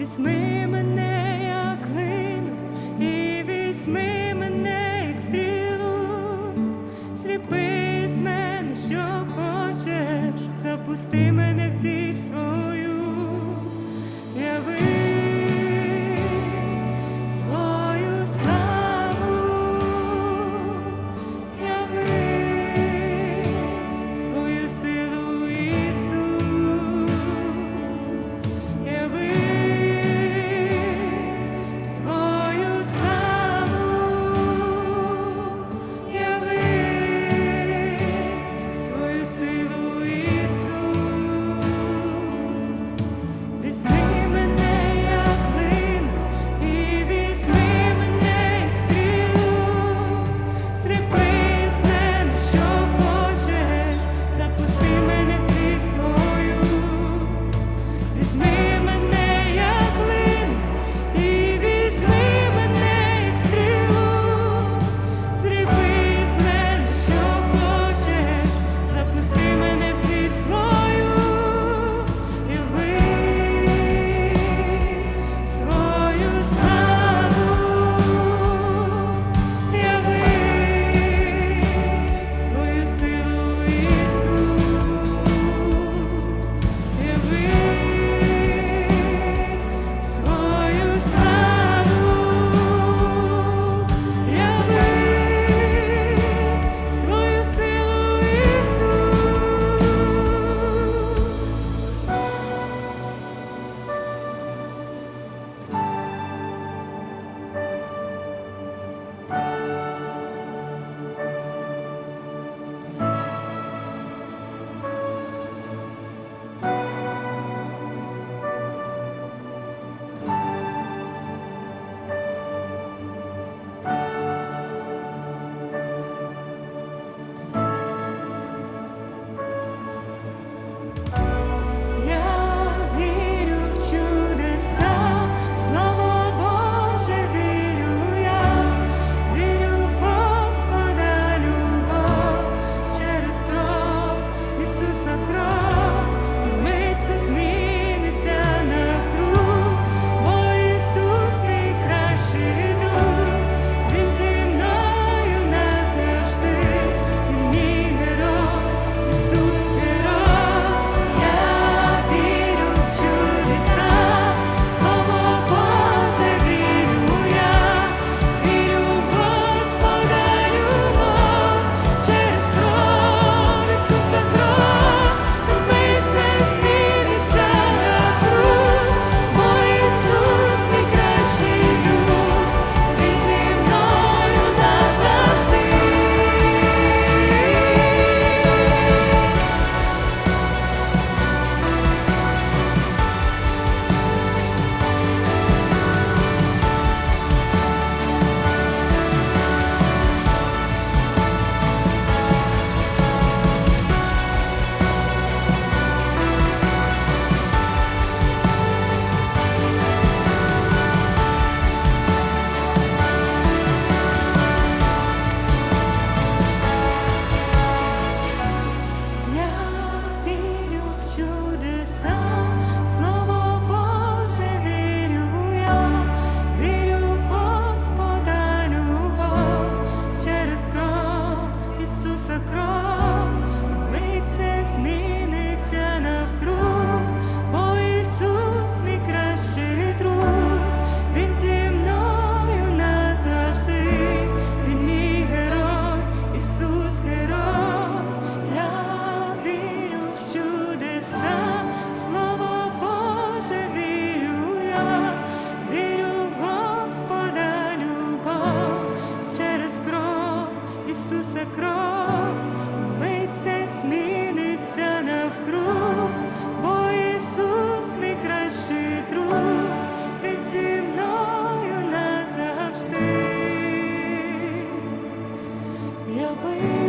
візьми мене, як вину, і візьми мене, як стрілу, зріпи з мене, що хочеш, запусти мене в ціль свою. 会。